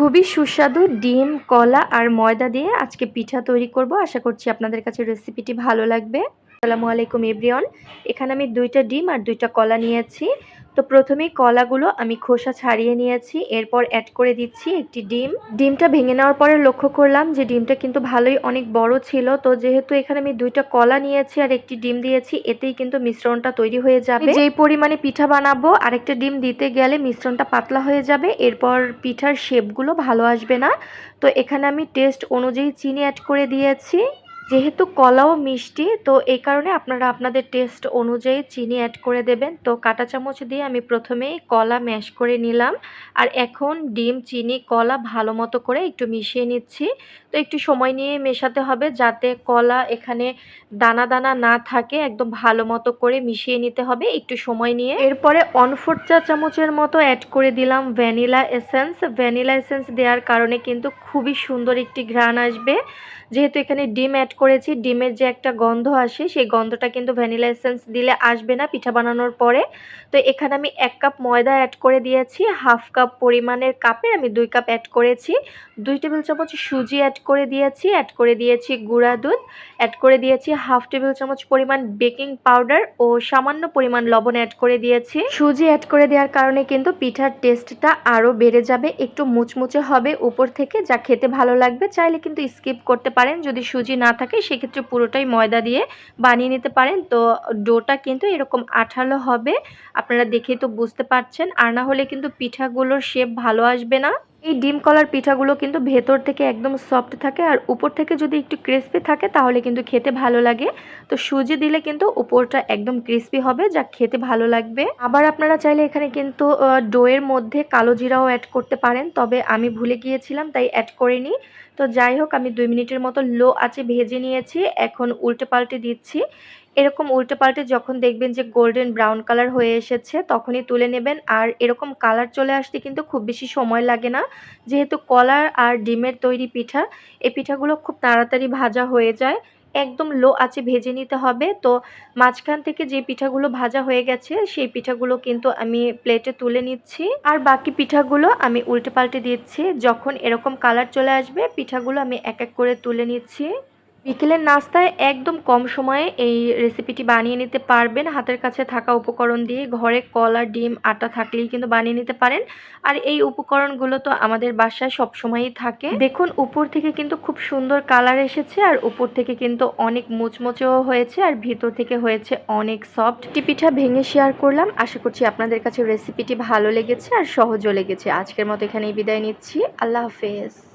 খুবই সুস্বাদু ডিম, কলা আর ময়দা দিয়ে আজকে পিঠা তৈরি করব। আশা করছি আপনাদের কাছে রেসিপিটি ভালো লাগবে। আসসালামু আলাইকুম, এভরিওয়ান। এখানে আমি দুইটা ডিম আর দুইটা কলা নিয়েছি। তো প্রথমেই কলাগুলো আমি খোসা ছাড়িয়ে নিয়েছি। এরপর অ্যাড করে দিচ্ছি একটি ডিম। ডিমটা ভেঙে নেওয়ার পরে লক্ষ্য করলাম যে ডিমটা কিন্তু ভালোই অনেক বড় ছিল। তো যেহেতু এখানে আমি দুইটা কলা নিয়েছি আর একটি ডিম দিয়েছি, এতেই কিন্তু মিশ্রণটা তৈরি হয়ে যাবে। যেই পরিমাণে পিঠা বানাবো, আরেকটা ডিম দিতে গেলে মিশ্রণটা পাতলা হয়ে যাবে। এরপর পিঠার শেপগুলো ভালো আসবে না। তো এখানে আমি টেস্ট অনুযায়ী চিনি অ্যাড করে দিয়েছি। যেহেতু কলাও মিষ্টি, তো এই কারণে আপনারা আপনাদের টেস্ট অনুযায়ী চিনি অ্যাড করে দেবেন। তো কাঁটা চামচ দিয়ে আমি প্রথমেই কলা ম্যাশ করে নিলাম। আর এখন ডিম, চিনি, কলা ভালো মতো করে একটু মিশিয়ে নিচ্ছি। তো একটু সময় নিয়ে মেশাতে হবে যাতে কলা এখানে দানা দানা না থাকে, একদম ভালো মতো করে মিশিয়ে নিতে হবে একটু সময় নিয়ে। এরপরে অনফোর চা চামচের মতো অ্যাড করে দিলাম ভ্যানিলা এসেন্স ভ্যানিলা এসেন্স দেওয়ার কারণে কিন্তু খুবই সুন্দর একটি ঘ্রাণ আসবে। যেহেতু এখানে ডিম অ্যাড করেছি, ডিমের যে একটা গন্ধ আসে, সেই গন্ধটা কিন্তু ভ্যানিলা এসেন্স দিলে আসবে না পিঠা বানানোর পরে। তো এখানে আমি এক কাপ ময়দা অ্যাড করে দিয়েছি, হাফ কাপ পরিমাণের কাপে আমি দুই কাপ অ্যাড করেছি, দুই টেবিল চামচ সুজি অ্যাড করে দিয়েছি অ্যাড করে দিয়েছি গুঁড়া দুধ অ্যাড করে দিয়েছি হাফ টেবিল চামচ পরিমাণ বেকিং পাউডার ও সামান্য পরিমাণ লবণ অ্যাড করে দিয়েছি। সুজি অ্যাড করে দেওয়ার কারণে কিন্তু পিঠার টেস্টটা আরও বেড়ে যাবে, একটু মুচমুচে হবে উপর থেকে, যা খেতে ভালো লাগবে। চাইলে কিন্তু স্কিপ করতে পারেন, যদি সুজি না থাকে, সেক্ষেত্রে পুরোটাই ময়দা দিয়ে বানিয়ে নিতে পারেন। তো ডোটা কিন্তু এরকম আঠালো হবে। আপনারা দেখেই তো বুঝতে পারছেন। আর না হলে কিন্তু পিঠাগুলোর শেপ ভালো আসবে না। এই ডিম কলার পিঠাগুলো কিন্তু ভেতর থেকে একদম সফট থাকে আর উপর থেকে যদি একটু ক্রিস্পি থাকে তাহলে কিন্তু খেতে ভালো লাগে। তো সুজি দিলে কিন্তু উপরটা একদম ক্রিস্পি হবে, যা খেতে ভালো লাগবে। আবার আপনারা চাইলে এখানে কিন্তু ডোয়ের মধ্যে কালো জিরাও অ্যাড করতে পারেন, তবে আমি ভুলে গিয়েছিলাম, তাই অ্যাড করিনি। তো যাই হোক, আমি দুই মিনিটের মতো লো আছে ভেজে নিয়েছি, এখন উল্টে পাল্টে দিচ্ছি। এরকম উল্টে পাল্টে যখন দেখবেন যে গোল্ডেন ব্রাউন কালার হয়ে এসেছে, তখনই তুলে নেবেন। আর এরকম কালার চলে আসতে কিন্তু খুব বেশি সময় লাগে না। যেহেতু কলার আর ডিমের তৈরি পিঠা, এই পিঠাগুলো খুব তাড়াতাড়ি ভাজা হয়ে যায়। একদম লো আছে ভেজে নিতে হবে। তো মাঝখান থেকে যে পিঠাগুলো ভাজা হয়ে গেছে, সেই পিঠাগুলো কিন্তু আমি প্লেটে তুলে নিচ্ছি। আর বাকি পিঠাগুলো আমি উল্টে পাল্টে দিচ্ছি। যখন এরকম কালার চলে আসবে, পিঠাগুলো আমি এক এক করে তুলে নিচ্ছি। বিকেলের নাস্তায় একদম কম সময়ে এই রেসিপিটি বানিয়ে নিতে পারবেন। হাতের কাছে থাকা উপকরণ দিয়ে ঘরে কলা, ডিম, আটা থাকলেই কিন্তু বানিয়ে নিতে পারেন। আর এই উপকরণগুলো তো আমাদের বাসায় সবসময়ই থাকে। দেখুন, উপর থেকে কিন্তু খুব সুন্দর কালার এসেছে আর উপর থেকে কিন্তু অনেক মুচমুচেও হয়েছে আর ভিতর থেকে হয়েছে অনেক সফট। পিঠা ভেঙে শেয়ার করলাম। আশা করছি আপনাদের কাছে রেসিপিটি ভালো লেগেছে আর সহজও লেগেছে। আজকের মতো এখানেই বিদায় নিচ্ছি। আল্লাহ হাফেজ।